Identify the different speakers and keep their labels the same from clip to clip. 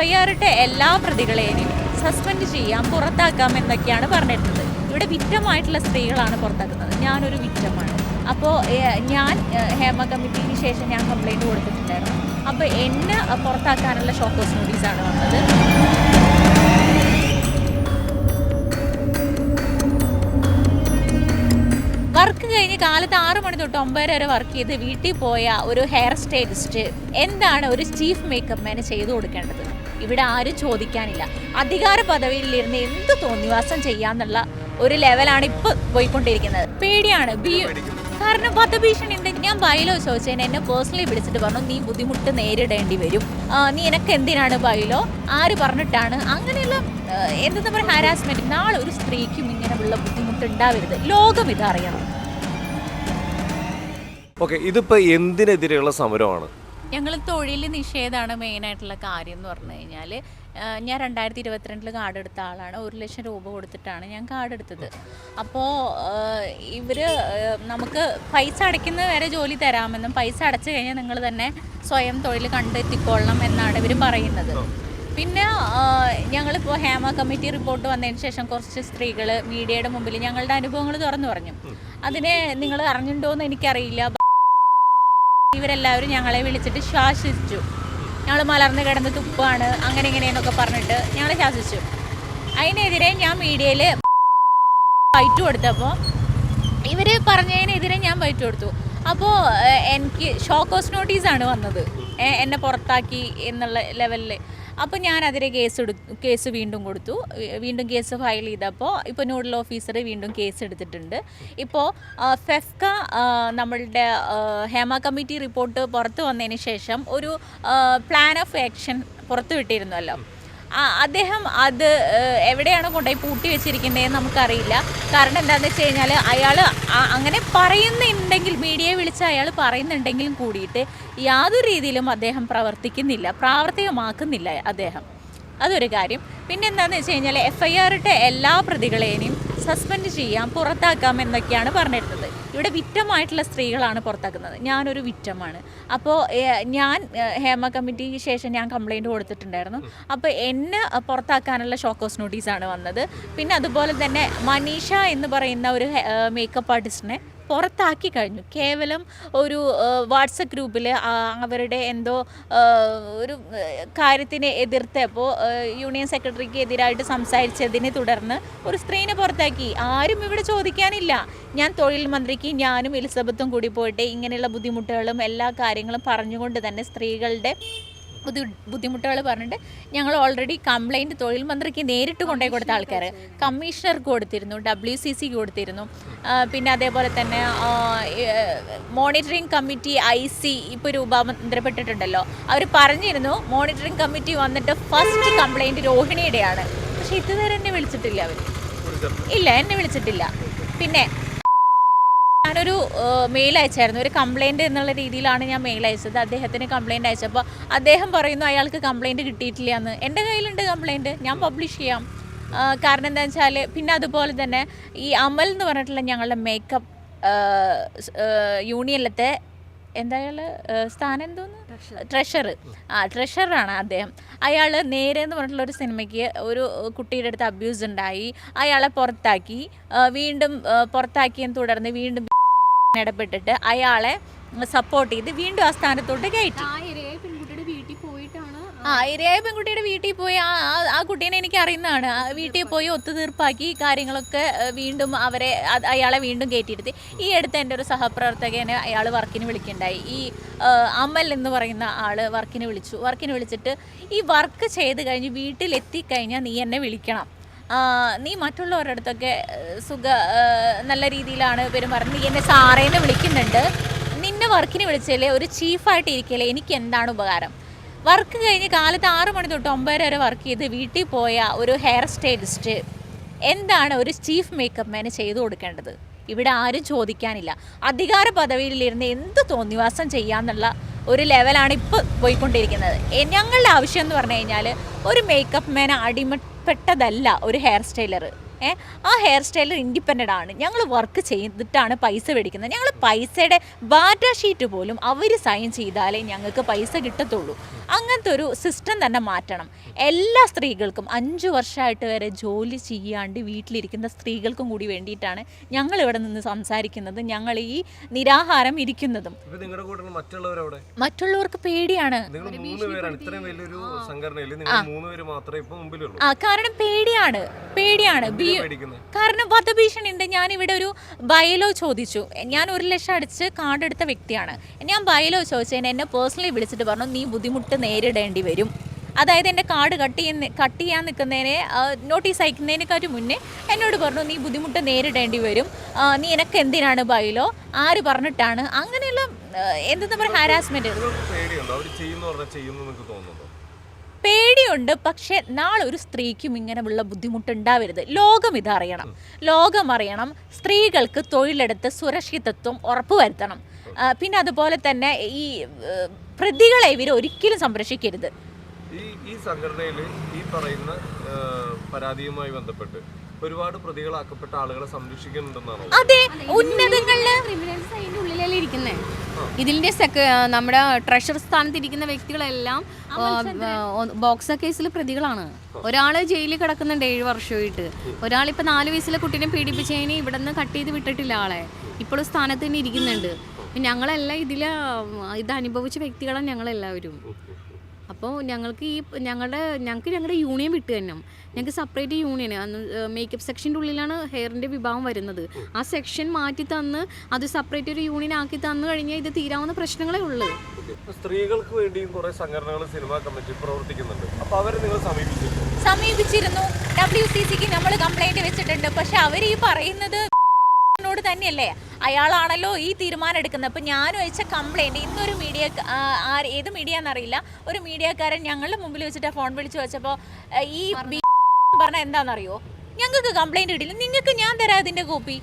Speaker 1: F I R ഇട്ട എല്ലാ പ്രതികളെയും സസ്പെൻഡ് ചെയ്യാം പുറത്താക്കാം എന്നൊക്കെയാണ് പറഞ്ഞിരുന്നത് ഇവിടെ വിറ്റമായിട്ടുള്ള സ്ത്രീകളാണ് പുറത്താക്കുന്നത്. ഞാനൊരു വിറ്റമാണ്. അപ്പോൾ ഞാൻ ഹേമ കമ്മിറ്റിക്ക് ശേഷം ഞാൻ കംപ്ലൈന്റ് കൊടുത്തിട്ടുണ്ടായിരുന്നു. അപ്പോൾ എന്നെ പുറത്താക്കാനുള്ള ഷോക്കോസ് നോട്ടീസാണ് വന്നത്. വർക്ക് കഴിഞ്ഞ് കാലത്ത് ആറ് മണി തൊട്ട് ഒമ്പതര വരെ വർക്ക് ചെയ്ത് വീട്ടിൽ പോയ ഒരു ഹെയർ സ്റ്റൈലിസ്റ്റ് എന്താണ് ഒരു ചീഫ് മേക്കപ്പ് മാന് ചെയ്തു കൊടുക്കേണ്ടത്? ഇവിടെ ആരും ചോദിക്കാനില്ല. അധികാര പദവിയിലിരുന്ന് എന്ത് തോന്നിവാസം ചെയ്യാന്നുള്ള ഒരു ലെവലാണ് ഇപ്പൊ പോയിക്കൊണ്ടിരിക്കുന്നത്. പേടിയാണ്. കാരണം വധഭീഷണി ഉണ്ടെങ്കിൽ ഞാൻ ബൈലോ ചോദിച്ചതിന് എന്നെ പേഴ്സണലി വിളിച്ചിട്ട് പറഞ്ഞു നീ ബുദ്ധിമുട്ട് നേരിടേണ്ടി വരും. നീ എനക്ക് എന്തിനാണ് ബൈലോ? ആര് പറഞ്ഞിട്ടാണ്? അങ്ങനെയുള്ള എന്താ പറയുക ഹാരാസ്മെന്റ് നാളെ ഒരു സ്ത്രീക്കും ഇങ്ങനെയുള്ള ബുദ്ധിമുട്ട് ഉണ്ടാവരുത്. ലോകം ഇതറിയണം.
Speaker 2: ഓക്കെ ഇതിപ്പോ എന്തിനെതിരെയുള്ള സമരമാണ്?
Speaker 1: ഞങ്ങൾ തൊഴിൽ നിഷേധമാണ് മെയിനായിട്ടുള്ള കാര്യം എന്ന് പറഞ്ഞു കഴിഞ്ഞാൽ ഞാൻ രണ്ടായിരത്തി ഇരുപത്തിരണ്ടിൽ കാർഡ് എടുത്ത ആളാണ്. ഒരു ലക്ഷം രൂപ കൊടുത്തിട്ടാണ് ഞാൻ കാർഡ് എടുത്തത്. അപ്പോൾ ഇവർ നമുക്ക് പൈസ അടയ്ക്കുന്ന വരെ ജോലി തരാമെന്നും പൈസ അടച്ചു കഴിഞ്ഞാൽ നിങ്ങൾ തന്നെ സ്വയം തൊഴിൽ കണ്ടെത്തിക്കൊള്ളണം എന്നാണ് ഇവർ പറയുന്നത്. പിന്നെ ഞങ്ങളിപ്പോൾ ഹേമ കമ്മിറ്റി റിപ്പോർട്ട് വന്നതിന് ശേഷം കുറച്ച് സ്ത്രീകൾ മീഡിയയുടെ മുമ്പിൽ ഞങ്ങളുടെ അനുഭവങ്ങൾ തുറന്നു പറഞ്ഞു. അതിനെ നിങ്ങൾ അറിഞ്ഞിട്ടുണ്ടോ എന്ന് എനിക്കറിയില്ല. ഇവരെല്ലാവരും ഞങ്ങളെ വിളിച്ചിട്ട് ശ്വാസിച്ചു ഞങ്ങൾ മലർന്ന് കിടന്ന് തുപ്പാണ് അങ്ങനെ ഇങ്ങനെയെന്നൊക്കെ പറഞ്ഞിട്ട് ഞങ്ങൾ ശാസിച്ചു. അതിനെതിരെ ഞാൻ മീഡിയയിൽ ഫൈറ്റ് കൊടുത്തപ്പോൾ ഇവർ പറഞ്ഞതിനെതിരെ ഞാൻ ഫൈറ്റ് കൊടുത്തു. അപ്പോൾ എനിക്ക് ഷോക്കോസ് നോട്ടീസാണ് വന്നത്. എന്നെ പുറത്താക്കി എന്നുള്ള ലെവലിൽ അപ്പോൾ ഞാൻ അതിരെ കേസ് എടു കേസ് വീണ്ടും കൊടുത്തു. വീണ്ടും കേസ് ഫയൽ ചെയ്തപ്പോൾ ഇപ്പോൾ നോഡൽ ഓഫീസർ വീണ്ടും കേസ് എടുത്തിട്ടുണ്ട്. ഇപ്പോൾ ഫെഫ്ക നമ്മളുടെ ഹേമ കമ്മിറ്റി റിപ്പോർട്ട് പുറത്തു വന്നതിന് ശേഷം ഒരു പ്ലാൻ ഓഫ് ആക്ഷൻ പുറത്തു വിട്ടിരുന്നല്ലോ. ആ, അദ്ദേഹം അത് എവിടെയാണ് കൊണ്ടുപോയി പൂട്ടി വെച്ചിരിക്കേണ്ടതെന്ന് നമുക്കറിയില്ല. കാരണം എന്താണെന്ന് വെച്ച് കഴിഞ്ഞാൽ അയാൾ അങ്ങനെ പറയുന്നുണ്ടെങ്കിൽ മീഡിയയെ വിളിച്ച് അയാൾ പറയുന്നുണ്ടെങ്കിലും കൂടിയിട്ട് യാതൊരു രീതിയിലും അദ്ദേഹം പ്രവർത്തിക്കുന്നില്ല പ്രാവർത്തികമാക്കുന്നില്ല അദ്ദേഹം. അതൊരു കാര്യം. പിന്നെ എന്താണെന്ന് വെച്ച് കഴിഞ്ഞാൽ എഫ് ഐ എല്ലാ പ്രതികളെയും സസ്പെൻഡ് ചെയ്യാം പുറത്താക്കാം എന്നൊക്കെയാണ് പറഞ്ഞിരുന്നത്. ഇവിടെ വിറ്റമായിട്ടുള്ള സ്ത്രീകളാണ് പുറത്താക്കുന്നത്. ഞാനൊരു വിറ്റമാണ്. അപ്പോൾ ഞാൻ ഹേമ കമ്മിറ്റിക്ക് ശേഷം ഞാൻ കംപ്ലൈന്റ് കൊടുത്തിട്ടുണ്ടായിരുന്നു. അപ്പോൾ എന്നെ പുറത്താക്കാനുള്ള ഷോക്കോസ് നോട്ടീസാണ് വന്നത്. പിന്നെ അതുപോലെ തന്നെ മനീഷ എന്ന് പറയുന്ന ഒരു മേക്കപ്പ് ആർട്ടിസ്റ്റിനെ പുറത്താക്കി കഴിഞ്ഞു. കേവലം ഒരു വാട്സപ്പ് ഗ്രൂപ്പിൽ അവരുടെ എന്തോ ഒരു കാര്യത്തിനെ എതിർത്തപ്പോൾ യൂണിയൻ സെക്രട്ടറിക്ക് എതിരായിട്ട് സംസാരിച്ചതിനെ തുടർന്ന് ഒരു സ്ത്രീനെ പുറത്താക്കി. ആരും ഇവിടെ ചോദിക്കാനില്ല. ഞാൻ തൊഴിൽ മന്ത്രിക്ക് ഞാനും എലിസബത്തും കൂടി പോയിട്ട് ഇങ്ങനെയുള്ള ബുദ്ധിമുട്ടുകളും എല്ലാ കാര്യങ്ങളും പറഞ്ഞുകൊണ്ട് തന്നെ സ്ത്രീകളുടെ ബുദ്ധി ബുദ്ധിമുട്ടുകൾ പറഞ്ഞിട്ട് ഞങ്ങൾ ഓൾറെഡി കംപ്ലൈന്റ് തൊഴിൽ മന്ത്രിക്ക് നേരിട്ട് കൊണ്ടുപോയി കൊടുത്ത ആൾക്കാർ കമ്മീഷണർക്ക് കൊടുത്തിരുന്നു ഡബ്ല്യു സി സിക്ക് കൊടുത്തിരുന്നു. പിന്നെ അതേപോലെ തന്നെ മോണിറ്ററിംഗ് കമ്മിറ്റി ഐ സി ഇപ്പോൾ രൂപാന്തരപ്പെട്ടിട്ടുണ്ടല്ലോ അവർ പറഞ്ഞിരുന്നു മോണിറ്ററിംഗ് കമ്മിറ്റി വന്നിട്ട് ഫസ്റ്റ് കംപ്ലൈന്റ് രോഹിണിയുടെയാണ്. പക്ഷേ ഇതുവരെ എന്നെ വിളിച്ചിട്ടില്ല അവർ ഇല്ല എന്നെ വിളിച്ചിട്ടില്ല. പിന്നെ ഞാനൊരു മെയിൽ അയച്ചായിരുന്നു. ഒരു കംപ്ലയിന്റ് എന്നുള്ള രീതിയിലാണ് ഞാൻ മെയിൽ അയച്ചത്. അദ്ദേഹത്തിന് കംപ്ലയിന്റ് അയച്ചപ്പോൾ അദ്ദേഹം പറയുന്നു അയാൾക്ക് കംപ്ലയിന്റ് കിട്ടിയിട്ടില്ല എന്ന് എന്റെ കയ്യിലുണ്ട് കംപ്ലയിന്റ് ഞാൻ പബ്ലിഷ് ചെയ്യാം. കാരണം എന്താ വെച്ചാൽ പിന്നെ അതുപോലെ തന്നെ ഈ അമൽ എന്ന് പറഞ്ഞിട്ടുള്ള ഞങ്ങളുടെ മേക്കപ്പ് യൂണിയനിലത്തെ എന്തായാലും സ്ഥാനം എന്തോന്ന്? ട്രഷർ ആ ട്രഷറാണ് അദ്ദേഹം. അയാൾ നേരെ എന്ന് പറഞ്ഞിട്ടുള്ള ഒരു സിനിമയ്ക്ക് ഒരു കുട്ടിയുടെ അടുത്ത് അബ്യൂസ് ഉണ്ടായി. അയാളെ പുറത്താക്കി. വീണ്ടും പുറത്താക്കിയെന്ന് തുടർന്ന് വീണ്ടും ഇടപെട്ടിട്ട് അയാളെ സപ്പോർട്ട് ചെയ്ത് വീണ്ടും ആ സ്ഥാനത്തോട്ട് കയറ്റി.
Speaker 3: ആ ഇരയായ പെൺകുട്ടിയുടെ വീട്ടിൽ
Speaker 1: പോയി. ആ ആ- കുട്ടീനെ എനിക്ക് അറിയുന്നതാണ്. വീട്ടിൽ പോയി ഒത്തുതീർപ്പാക്കി കാര്യങ്ങളൊക്കെ വീണ്ടും അവരെ അയാളെ വീണ്ടും കയറ്റിയിരുത്തി. ഈ അടുത്ത് എന്റെ ഒരു സഹപ്രവർത്തകനെ അയാൾ വർക്കിന് വിളിക്കണ്ടായി. ഈ അമൽ എന്ന് പറയുന്ന ആൾ വർക്കിന് വിളിച്ചു. വർക്കിന് വിളിച്ചിട്ട് ഈ വർക്ക് ചെയ്ത് കഴിഞ്ഞ് വീട്ടിലെത്തിക്കഴിഞ്ഞാൽ നീ എന്നെ വിളിക്കണം. നീ മറ്റുള്ളവരുടെ അടുത്തൊക്കെ സുഖ നല്ല രീതിയിലാണ് പെരുമാറുന്നത് നീ എന്നെ സാറേന്ന് വിളിക്കുന്നുണ്ട്. നിന്നെ വർക്കിന് വിളിച്ചാലേ ഒരു ചീഫായിട്ട് ഇരിക്കലേ എനിക്ക് എന്താണ് ഉപകാരം? വർക്ക് കഴിഞ്ഞ് കാലത്ത് ആറ് മണി തൊട്ട് ഒമ്പതര വരെ വർക്ക് ചെയ്ത് വീട്ടിൽ പോയ ഒരു ഹെയർ സ്റ്റൈലിസ്റ്റ് എന്താണ് ഒരു ചീഫ് മേക്കപ്പ് മാന് ചെയ്തു കൊടുക്കേണ്ടത്? ഇവിടെ ആരും ചോദിക്കാനില്ല. അധികാര പദവിയിലിരുന്ന് എന്ത് തോന്നിവാസം ചെയ്യാന്നുള്ള ഒരു ലെവലാണ് ഇപ്പോൾ പോയിക്കൊണ്ടിരിക്കുന്നത്. ഞങ്ങളുടെ ആവശ്യം എന്ന് പറഞ്ഞു കഴിഞ്ഞാൽ ഒരു മേക്കപ്പ് മാൻ അടിമപ്പെട്ടതല്ല ഒരു ഹെയർ സ്റ്റൈലർ ആ ഹെയർ സ്റ്റൈലർ ഇൻഡിപെൻഡന്റ് ആണ്. ഞങ്ങൾ വർക്ക് ചെയ്തിട്ടാണ് പൈസ മേടിക്കുന്നത്. ഞങ്ങൾ പൈസയുടെ ബാറ്റ ഷീറ്റ് പോലും അവർ സൈൻ ചെയ്താലേ ഞങ്ങൾക്ക് പൈസ കിട്ടത്തുള്ളൂ. അങ്ങനത്തെ ഒരു സിസ്റ്റം തന്നെ മാറ്റണം. എല്ലാ സ്ത്രീകൾക്കും അഞ്ച് വർഷമായിട്ട് വരെ ജോലി ചെയ്യാണ്ട് വീട്ടിലിരിക്കുന്ന സ്ത്രീകൾക്കും കൂടി വേണ്ടിയിട്ടാണ് ഞങ്ങൾ ഇവിടെ നിന്ന് സംസാരിക്കുന്നത്. ഞങ്ങൾ ഈ നിരാഹാരം ഇരിക്കുന്നതും.
Speaker 2: നിങ്ങളുടെ കൂടെ മറ്റുള്ളവരവിടെ?
Speaker 1: മറ്റുള്ളവർക്ക് പേടിയാണ്.
Speaker 2: നിങ്ങൾ മൂന്ന് പേരാണ്. ഇത്രയും വലിയൊരു സംഘടനയിൽ നിങ്ങൾ മൂന്ന് പേര് മാത്രമേ ഇപ്പൊ മുമ്പിലുള്ളൂ.
Speaker 1: ആ കാരണം പേടിയാണ്. പേടിയാണ്. ബി കാരണം വധഭീഷണി ഉണ്ട് ഞാൻ ഇവിടെ ഒരു ബയലോ ചോദിച്ചു. ഞാൻ ഒരു ലക്ഷം അടിച്ച് കാർഡ് എടുത്ത വ്യക്തിയാണ്. ഞാൻ ബയലോ ചോദിച്ചതിന് എന്നെ പേഴ്സണലി വിളിച്ചിട്ട് പറഞ്ഞു നീ ബുദ്ധിമുട്ട് നേരിടേണ്ടി വരും. അതായത് എന്റെ കാർഡ് കട്ട് ചെയ്യുന്ന കട്ട് ചെയ്യാൻ നിൽക്കുന്നതിനെ നോട്ടീസ് അയക്കുന്നതിനെക്കാട്ടും മുന്നേ എന്നോട് പറഞ്ഞു നീ ബുദ്ധിമുട്ട് നേരിടേണ്ടി വരും. നീ എനക്ക് എന്തിനാണ് ബയലോ ആര് പറഞ്ഞിട്ടാണ്? അങ്ങനെയുള്ള എന്താ പറയുക
Speaker 2: ഹാരാസ്മെന്റ് പേടിയുണ്ട്
Speaker 1: പക്ഷേ നാളെ ഒരു സ്ത്രീക്കും ഇങ്ങനെയുള്ള ബുദ്ധിമുട്ടുണ്ടാവരുത്. ലോകം ഇതറിയണം. ലോകം അറിയണം. സ്ത്രീകൾക്ക് തൊഴിലെടുത്ത് സുരക്ഷിതത്വം ഉറപ്പുവരുത്തണം പിന്നെ അതുപോലെ തന്നെ ഈ പ്രതികളെ ഇവർ ഒരിക്കലും സംരക്ഷിക്കരുത്.
Speaker 2: ഈ ഈ സംഘടനയിൽ ഈ പറയുന്ന പരാതിയുമായി ബന്ധപ്പെട്ട് ഒരുപാട് പ്രതികളാക്കപ്പെട്ട ആളുകളെ സംരക്ഷിക്കുന്നുണ്ടെന്നാണ്?
Speaker 1: അതെ.
Speaker 3: ഉന്നതങ്ങളിൽ ഇതിന്റെ സെക്ര നമ്മുടെ ട്രഷർ സ്ഥാനത്ത് ഇരിക്കുന്ന വ്യക്തികളെല്ലാം ബോക്സ കേസിൽ പ്രതികളാണ്. ഒരാൾ ജയിലിൽ കിടക്കുന്നുണ്ട് ഏഴ് വർഷമായിട്ട്. ഒരാൾ ഇപ്പൊ നാല് വയസ്സിലെ കുട്ടീനെ പീഡിപ്പിച്ചതിന് ഇവിടെ നിന്ന് കട്ട് ചെയ്ത് വിട്ടിട്ടില്ല ആളെ. ഇപ്പോഴും സ്ഥാനത്ത് തന്നെ ഇരിക്കുന്നുണ്ട്. ഞങ്ങളെല്ലാം ഇതിൽ ഇത് അനുഭവിച്ച വ്യക്തികളാണ് ഞങ്ങളെല്ലാവരും. അപ്പോൾ ഞങ്ങൾക്ക് ഈ ഞങ്ങളുടെ ഞങ്ങൾക്ക് ഞങ്ങളുടെ യൂണിയൻ വിട്ട് തന്നെ. ഞങ്ങൾക്ക് സെപ്പറേറ്റ് യൂണിയൻ അന്ന് മേക്കപ്പ് സെക്ഷന്റെ ഉള്ളിലാണ് ഹെയറിന്റെ വിഭാഗം വരുന്നത്. ആ സെക്ഷൻ മാറ്റി തന്ന് അത് സെപ്പറേറ്റ് ഒരു യൂണിയൻ ആക്കി തന്നു കഴിഞ്ഞാൽ ഇത് തീരാവുന്ന പ്രശ്നങ്ങളേ ഉള്ളൂ.
Speaker 2: സ്ത്രീകൾക്ക് വേണ്ടിയും കുറെ സംഘടനകൾ സിനിമാ കമ്മിറ്റി പ്രവർത്തിക്കുന്നുണ്ട്. അപ്പൊ അവരെ നിങ്ങൾ സമീപിച്ചിരുന്നു?
Speaker 1: സമീപിച്ചിരുന്നു. ഡബ്ല്യു സി സിക്ക് നമ്മൾ കംപ്ലൈന്റ് വെച്ചിട്ടുണ്ട്. പക്ഷെ അവർ ഈ പറയുന്നത് ോട് തന്നെയല്ലേ? അയാളാണല്ലോ ഈ തീരുമാനം എടുക്കുന്നത്. അപ്പം ഞാനും അയച്ച കംപ്ലയിന്റ് ഇന്നൊരു മീഡിയ ഏത് മീഡിയ എന്നറിയില്ല. ഒരു മീഡിയക്കാരൻ ഞങ്ങളുടെ മുമ്പിൽ വെച്ചിട്ട് ഫോൺ വിളിച്ച് വെച്ചപ്പോൾ ഈ ബി പറഞ്ഞ എന്താണെന്നറിയോ ഞങ്ങൾക്ക് കംപ്ലൈന്റ് കിട്ടില്ല നിങ്ങൾക്ക് ഞാൻ തരാം ഇതിന്റെ കോപ്പി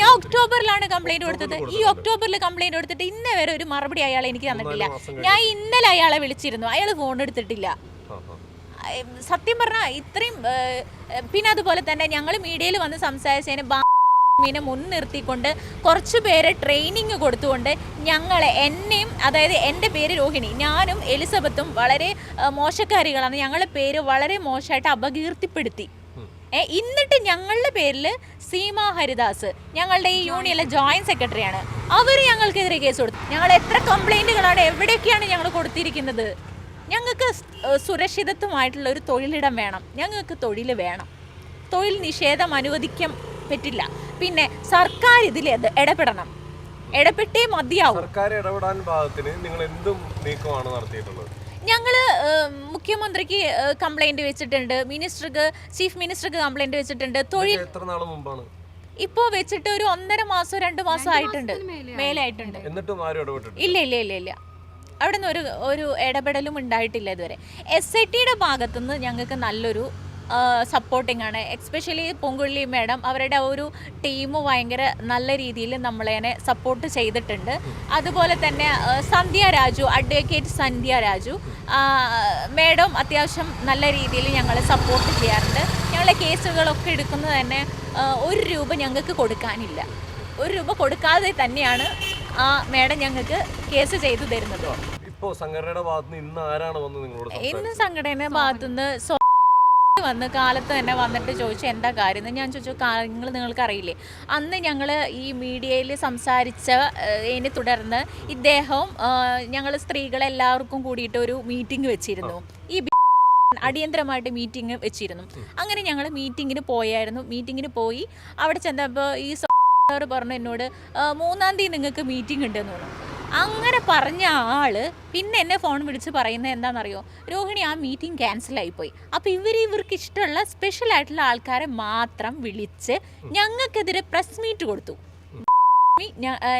Speaker 1: ഞാൻ ഒക്ടോബറിലാണ് കംപ്ലൈന്റ് കൊടുത്തത്. ഈ ഒക്ടോബറിൽ കംപ്ലൈന്റ് കൊടുത്തിട്ട് ഇന്നേ വരെ ഒരു മറുപടി അയാൾ എനിക്ക് തന്നിട്ടില്ല. ഞാൻ ഇന്നലെ അയാളെ വിളിച്ചിരുന്നു. അയാൾ ഫോൺ എടുത്തിട്ടില്ല. സത്യം പറഞ്ഞാൽ ഇത്രയും പിന്നെ അതുപോലെ തന്നെ ഞങ്ങൾ മീഡിയയിൽ വന്ന് സംസാരിച്ചതിന് ബാമിനെ മുൻനിർത്തിക്കൊണ്ട് കുറച്ച് പേരെ ട്രെയിനിങ് കൊടുത്തുകൊണ്ട് ഞങ്ങളെ എന്നെയും അതായത് എന്റെ പേര് രോഹിണി ഞാനും എലിസബത്തും വളരെ മോശക്കാരികളാണ്. ഞങ്ങളുടെ പേര് വളരെ മോശമായിട്ട് അപകീർത്തിപ്പെടുത്തി. എന്നിട്ട് ഞങ്ങളുടെ പേരിൽ സീമ ഹരിദാസ് ഞങ്ങളുടെ ഈ യൂണിയനിലെ ജോയിന്റ് സെക്രട്ടറിയാണ് അവർ ഞങ്ങൾക്കെതിരെ കേസ് കൊടുത്തു. ഞങ്ങൾ എത്ര കംപ്ലൈന്റുകളാണ് എവിടെയൊക്കെയാണ് ഞങ്ങൾ കൊടുത്തിരിക്കുന്നത്? ഞങ്ങൾക്ക് സുരക്ഷിതത്വമായിട്ടുള്ള ഒരു തൊഴിലിടം വേണം. ഞങ്ങൾക്ക് തൊഴിൽ വേണം. തൊഴിൽ നിഷേധം അനുവദിക്കാൻ പറ്റില്ല. പിന്നെ സർക്കാർ ഇതിൽ ഇത് ഇടപെടണം. ഇടപെട്ടേ മതിയാവും.
Speaker 2: സർക്കാർ ഇടപെടാൻ ഭാഗത്തിന് നിങ്ങൾ എന്തും നീക്കമാണ് നടത്തിയിട്ടുള്ളത്?
Speaker 1: ഞങ്ങൾ മുഖ്യമന്ത്രിക്ക് കംപ്ലൈന്റ് വെച്ചിട്ടുണ്ട്. മിനിസ്റ്റർക്ക് ചീഫ് മിനിസ്റ്റർക്ക് കംപ്ലൈന്റ് വെച്ചിട്ടുണ്ട്. തൊഴിൽ
Speaker 2: എത്ര നാൾ മുമ്പാണ്?
Speaker 1: ഇപ്പോ വെച്ചിട്ട് ഒരു ഒന്നര മാസം രണ്ട് മാസം ആയിട്ടുണ്ട്. മേലായിട്ടുണ്ട്.
Speaker 2: എന്നിട്ടും ആരും ഇടപെട്ടിട്ടില്ല?
Speaker 1: ഇല്ല ഇല്ല ഇല്ല ഇല്ല. അവിടെ നിന്ന് ഒരു ഒരു ഇടപെടലും ഉണ്ടായിട്ടില്ല ഇതുവരെ. എസ് ഐ ടിയുടെ ഭാഗത്തുനിന്ന് ഞങ്ങൾക്ക് നല്ലൊരു സപ്പോർട്ടിംഗ് ആണ്. എക്സ്പെഷ്യലി പൊങ്കുള്ളി മാഡം അവരുടെ ഒരു ടീം ഭയങ്കര നല്ല രീതിയിൽ നമ്മളതിനെ സപ്പോർട്ട് ചെയ്തിട്ടുണ്ട്. അതുപോലെ തന്നെ സന്ധ്യ രാജു അഡ്വക്കേറ്റ് സന്ധ്യ രാജു മാഡം അത്യാവശ്യം നല്ല രീതിയിൽ ഞങ്ങളെ സപ്പോർട്ട് ചെയ്യാറുണ്ട്. ഞങ്ങളെ കേസുകളൊക്കെ എടുക്കുന്നത് തന്നെ ഒരു രൂപ ഞങ്ങൾക്ക് കൊടുക്കാനില്ല. ഒരു രൂപ കൊടുക്കാതെ തന്നെയാണ് ആ മേഡം ഞങ്ങൾക്ക് കേസ് ചെയ്തു തരുന്നത്.
Speaker 2: ഇപ്പോ സംഘടനയുടെ ഭാഗത്തുനിന്ന് ഇന്ന് ആരാണ് വന്ന് നിങ്ങളോട്
Speaker 1: ഇന്ന് സംഘടനയുടെ ഭാഗത്തുനിന്ന് വന്ന് കാലത്ത് തന്നെ വന്നിട്ട് ചോദിച്ചു എന്താ കാര്യം? എന്ന് ഞാൻ ചോദിച്ചു കാര്യങ്ങൾ നിങ്ങൾക്ക് അറിയില്ലേ അന്ന് ഞങ്ങൾ ഈ മീഡിയയിൽ സംസാരിച്ച ഇതിനെ തുടർന്ന് ഇദ്ദേഹം ഞങ്ങൾ സ്ത്രീകളെല്ലാവർക്കും കൂടിയിട്ട് ഒരു മീറ്റിംഗ് വെച്ചിരുന്നു. ഈ അടിയന്തരമായിട്ട് മീറ്റിംഗ് വെച്ചിരുന്നു. അങ്ങനെ ഞങ്ങൾ മീറ്റിങ്ങിന് പോയായിരുന്നു. മീറ്റിങ്ങിന് പോയി അവിടെ ചെന്നപ്പോൾ ഈ സോർ പറഞ്ഞു എന്നോട് മൂന്നാം തീയതി നിങ്ങൾക്ക് മീറ്റിംഗ് ഉണ്ടെന്ന് പറഞ്ഞു. അങ്ങനെ പറഞ്ഞ ആൾ പിന്നെ എന്നെ ഫോൺ വിളിച്ച് പറയുന്നത് എന്താണെന്നറിയോ രോഹിണി ആ മീറ്റിംഗ് ക്യാൻസൽ ആയിപ്പോയി. അപ്പോൾ ഇവർ ഇവർക്ക് ഇഷ്ടമുള്ള സ്പെഷ്യൽ ആയിട്ടുള്ള ആൾക്കാരെ മാത്രം വിളിച്ച് ഞങ്ങൾക്കെതിരെ പ്രസ് മീറ്റ് കൊടുത്തു.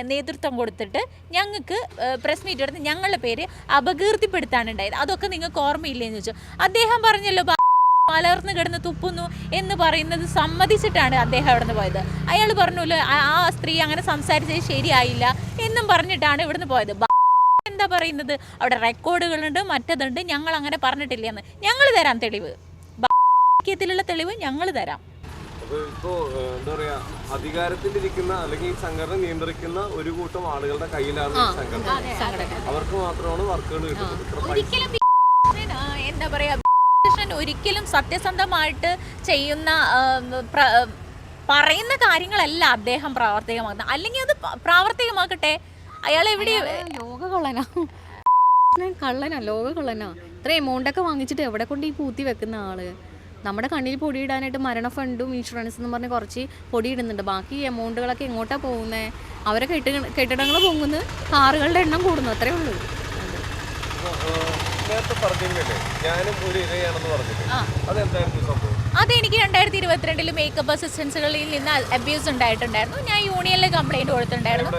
Speaker 1: നേതൃത്വം കൊടുത്തിട്ട് ഞങ്ങൾക്ക് പ്രസ് മീറ്റ് എടുത്ത് ഞങ്ങളുടെ പേര് അപകീർത്തിപ്പെടുത്താണ് ഉണ്ടായത് അതൊക്കെ നിങ്ങൾക്ക് ഓർമ്മയില്ലേന്ന് ചോദിച്ചു. അദ്ദേഹം പറഞ്ഞല്ലോ "ബ- മലർന്ന് കിടന്ന് തുപ്പുന്നു എന്ന് പറയുന്നത് സമ്മതിച്ചിട്ടാണ് അദ്ദേഹം അവിടെ നിന്ന് പോയത്. അയാൾ പറഞ്ഞല്ലോ "ആ- സ്ത്രീ അങ്ങനെ സംസാരിച്ചത് ശരിയായില്ല എന്നും പറഞ്ഞിട്ടാണ് ഇവിടുന്ന് പോയത്. എന്താ പറയുന്നത്? അവിടെ റെക്കോർഡുകളുണ്ട് മറ്റതുണ്ട് ഞങ്ങൾ അങ്ങനെ പറഞ്ഞിട്ടില്ല പറഞ്ഞിട്ടില്ലെന്ന്. ഞങ്ങൾ തരാം തെളിവ്. ബ- തെളിവ് ഞങ്ങൾ തരാം.
Speaker 2: എന്താ പറയാ അധികാരത്തിലിരിക്കുന്ന അല്ലെങ്കിൽ ഈ സംഘടന നിയന്ത്രിക്കുന്ന ഒരു കൂട്ടം ആളുകളുടെ കയ്യിലാണ് സംഘടന. അവർക്ക് മാത്രമാണ് വർക്കുകൾ കിട്ടുന്നത്.
Speaker 1: എന്താ പറയാ ഒരിക്കലും സത്യസന്ധമായിട്ട് ചെയ്യുന്ന പറയുന്ന കാര്യങ്ങളല്ല അദ്ദേഹം പ്രാവർത്തികമാക്കുന്നത്. അല്ലെങ്കിൽ അത് പ്രാവർത്തികമാക്കട്ടെ. അയാൾ എവിടെ
Speaker 3: ലോക കള്ളനാ കള്ളനാ ലോക കള്ളനാ ഇത്ര എമൗണ്ടൊക്കെ വാങ്ങിച്ചിട്ട് എവിടെ കൊണ്ട് ഈ പൂത്തി വെക്കുന്ന ആൾ? നമ്മുടെ കണ്ണിൽ പൊടിയിടാനായിട്ട് മരണ ഫണ്ടും ഇൻഷുറൻസ് എന്ന് പറഞ്ഞ് കുറച്ച് പൊടിയിടുന്നുണ്ട്. ബാക്കി എമൗണ്ടുകളൊക്കെ എങ്ങോട്ടാ പോകുന്നത് അവരെ കെട്ടി കെട്ടിടങ്ങൾ പൊങ്ങുന്നു. കാറുകളുടെ എണ്ണം കൂടുന്നു. അത്രേ ഉള്ളൂ.
Speaker 2: നേരത്തെ പറഞ്ഞില്ലേ? ഞാനും ഒരു ഇരയാണെന്ന് പറഞ്ഞില്ലേ? അതെന്തായിരുന്നു സംഭവം?
Speaker 1: അതെനിക്ക് രണ്ടായിരത്തി ഇരുപത്തിരണ്ടിൽ മേക്കപ്പ് അസിസ്റ്റൻസുകളിൽ നിന്ന് അബ്യൂസ് ഉണ്ടായിട്ടുണ്ടായിരുന്നു. ഞാൻ യൂണിയനിൽ കംപ്ലൈന്റ് കൊടുത്തിട്ടുണ്ടായിരുന്നു.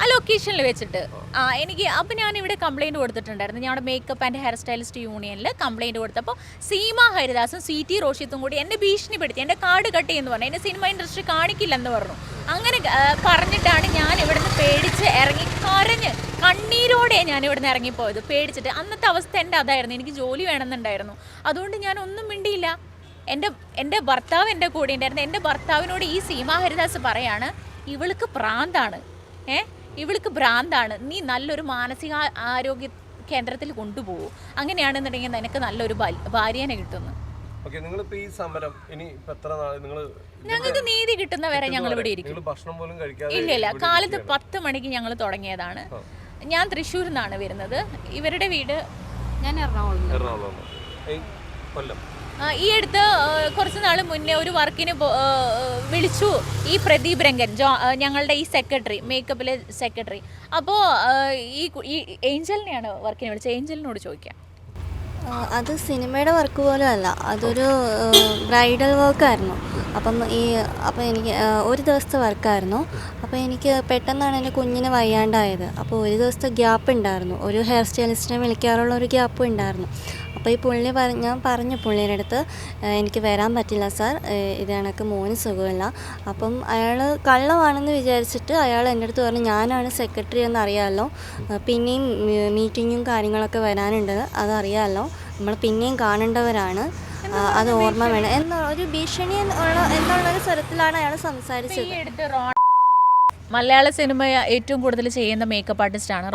Speaker 1: ആ ലൊക്കേഷനിൽ വെച്ചിട്ട്. ആ. എനിക്ക് അപ്പം ഞാൻ ഇവിടെ കംപ്ലൈന്റ് കൊടുത്തിട്ടുണ്ടായിരുന്നു ഞങ്ങളുടെ മേക്കപ്പ് ആൻഡ് ഹെയർ സ്റ്റൈലിസ്റ്റ് യൂണിയനിൽ കംപ്ലൈന്റ് കൊടുത്തപ്പോൾ സീമ ഹരിദാസും സി ടി റോഷിത്തും കൂടി എന്നെ ഭീഷണിപ്പെടുത്തി. എന്റെ കാർഡ് കട്ട് ചെയ്യുന്നു പറഞ്ഞു. എന്നെ സിനിമ ഇൻഡസ്ട്രി കാണിക്കില്ലെന്ന് പറഞ്ഞു. അങ്ങനെ പറഞ്ഞിട്ടാണ് ഞാൻ ഇവിടുന്ന് പേടിച്ച് ഇറങ്ങി കരഞ്ഞ്. കണ്ണീരോടെ ഞാൻ ഇവിടുന്ന് ഇറങ്ങിപ്പോയത് പേടിച്ചിട്ട്. അന്നത്തെ അവസ്ഥ എന്റെ അതായിരുന്നു എനിക്ക് ജോലി വേണമെന്നുണ്ടായിരുന്നു. അതുകൊണ്ട് ഞാൻ ഒന്നും മിണ്ടിയില്ല. എന്റെ എന്റെ ഭർത്താവ് എന്റെ കൂടെ ഉണ്ടായിരുന്നു. എന്റെ ഭർത്താവിനോട് ഈ സീമ ഹരിദാസ് പറയാണ് ഇവൾക്ക് പ്രാന്താണ്. ഏ? ഇവൾക്ക് ഭ്രാന്താണ്. നീ നല്ലൊരു മാനസിക ആരോഗ്യ കേന്ദ്രത്തിൽ കൊണ്ടുപോകൂ. അങ്ങനെയാണെന്നുണ്ടെങ്കിൽ നിനക്ക് നല്ലൊരു ഭാര്യനെ കിട്ടുന്നു
Speaker 2: ഓക്കെ നിങ്ങളിപ്പോ ഈ സമരം ഇനി ഇപ്പൊ എത്ര നിങ്ങൾ
Speaker 1: ഞങ്ങൾക്ക് നീതി കിട്ടുന്നവരെ ഞങ്ങൾ ഇവിടെ ഇരിക്കും.
Speaker 2: നിങ്ങൾ ഭക്ഷണം പോലും കഴിക്കാതെ
Speaker 1: ഇല്ല ഇല്ല. കാലത്ത്. പത്ത് മണിക്ക് ഞങ്ങൾ തുടങ്ങിയതാണ്. ഞാൻ തൃശ്ശൂരിൽ നിന്നാണ് വരുന്നത്. ഇവരുടെ വീട്
Speaker 3: ഞാൻ എറണാകുളം.
Speaker 2: എറണാകുളം കൊല്ലം.
Speaker 1: ഈ അടുത്ത് കുറച്ച് നാൾ മുന്നേ ഒരു വർക്കിന് വിളിച്ചു ഈ പ്രദീപ് രംഗൻ ജോ ഞങ്ങളുടെ ഈ സെക്രട്ടറി മേക്കപ്പിലെ സെക്രട്ടറി. അപ്പോൾ ഈ ഈ ഏഞ്ചലിനെയാണ് വർക്കിന് വിളിച്ചത്. ഏഞ്ചലിനോട് ചോദിക്കാം.
Speaker 4: അത് സിനിമയുടെ വർക്ക് പോലും അല്ല അതൊരു ബ്രൈഡൽ വർക്കായിരുന്നു. അപ്പം ഈ അപ്പം എനിക്ക് ഒരു ദിവസത്തെ വർക്കായിരുന്നു. അപ്പോൾ എനിക്ക് പെട്ടെന്നാണ് എന്റെ കുഞ്ഞിന് വയ്യാണ്ടായത്. അപ്പോൾ ഒരു ദിവസത്തെ ഗ്യാപ്പ് ഉണ്ടായിരുന്നു ഒരു ഹെയർ സ്റ്റൈലിസ്റ്റിനെ വിളിക്കാറുള്ള ഒരു ഗ്യാപ്പ് ഉണ്ടായിരുന്നു അപ്പോൾ ഈ പുള്ളി പറ ഞാൻ പറഞ്ഞു പുള്ളിയുടെ അടുത്ത് എനിക്ക് വരാൻ പറ്റില്ല സാർ. ഇത് കണക്ക് മോന് സുഖമില്ല. അപ്പം അയാൾ കള്ളമാണെന്ന് വിചാരിച്ചിട്ട് അയാൾ എന്റെ അടുത്ത് പറഞ്ഞു ഞാനാണ് സെക്രട്ടറി എന്ന് അറിയാമല്ലോ. പിന്നെയും മീറ്റിങ്ങും കാര്യങ്ങളൊക്കെ വരാനുണ്ട്. അതറിയാമല്ലോ നമ്മൾ പിന്നെയും കാണേണ്ടവരാണ്. അത് ഓർമ്മ വേണം. എന്ന ഒരു ഭീഷണി ഉള്ള ഉള്ള എന്നുള്ളൊരു സ്വരത്തിലാണ് അയാൾ സംസാരിച്ചത്.
Speaker 1: മലയാള സിനിമ ഏറ്റവും കൂടുതൽ ചെയ്യുന്ന മേക്കപ്പ് ആർട്ടിസ്റ്റാണ്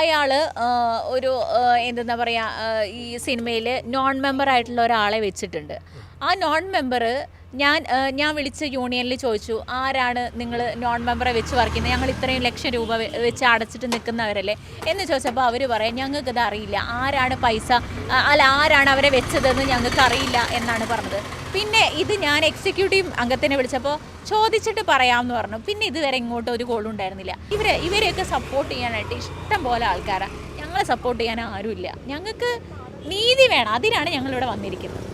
Speaker 1: അയാൾ ഒരു എന്താ എന്തെന്നാ പറയുക ഈ സിനിമയിൽ നോൺ മെമ്പർ ആയിട്ടുള്ള ഒരാളെ വെച്ചിട്ടുണ്ട്. ആ നോൺ മെമ്പർ ഞാൻ ഞാൻ വിളിച്ച് യൂണിയനിൽ ചോദിച്ചു ആരാണ് നിങ്ങൾ നോൺ മെമ്പറെ വെച്ച് വർക്ക് ചെയ്യുന്നത്? ഞങ്ങൾ ഇത്രയും ലക്ഷം രൂപ വെച്ച് അടച്ചിട്ട് നിൽക്കുന്നവരല്ലേ? എന്ന് ചോദിച്ചപ്പോൾ അവർ പറയാം ഞങ്ങൾക്ക് ഇത് അറിയില്ല ആരാണ് പൈസ? അല്ല ആരാണ് അവരെ വെച്ചതെന്ന് ഞങ്ങൾക്ക് അറിയില്ല എന്നാണ് പറഞ്ഞത്. പിന്നെ ഇത് ഞാൻ എക്സിക്യൂട്ടീവ് അംഗത്തിനെ വിളിച്ചപ്പോൾ ചോദിച്ചിട്ട് പറയാമെന്ന് പറഞ്ഞു. പിന്നെ ഇതുവരെ ഇങ്ങോട്ട് ഒരു കോളും ഉണ്ടായിരുന്നില്ല. ഇവരെ ഇവരെയൊക്കെ സപ്പോർട്ട് ചെയ്യാനായിട്ട് ഇഷ്ടം പോലെ ആൾക്കാരാണ് ഞങ്ങളെ സപ്പോർട്ട് ചെയ്യാൻ ആരുമില്ല. ഞങ്ങൾക്ക് നീതി വേണം. അതിനാണ് ഞങ്ങളിവിടെ വന്നിരിക്കുന്നത്.